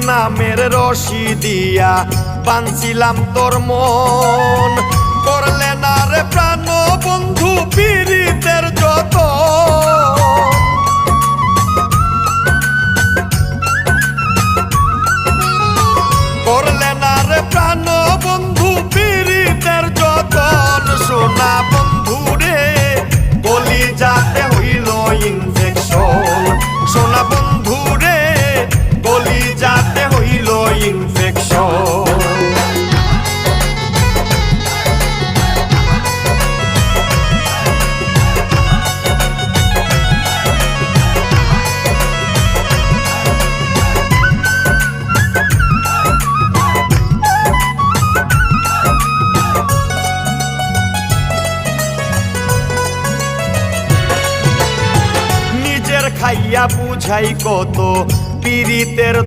নামের রশি দিয়া বানছিলাম তোর মন। করলে না রে প্রাণ বন্ধু, পীড়িতের যত করলে না রে প্রাণ বন্ধু নিজের খাইয়া বুঝাই কত পীড়িতের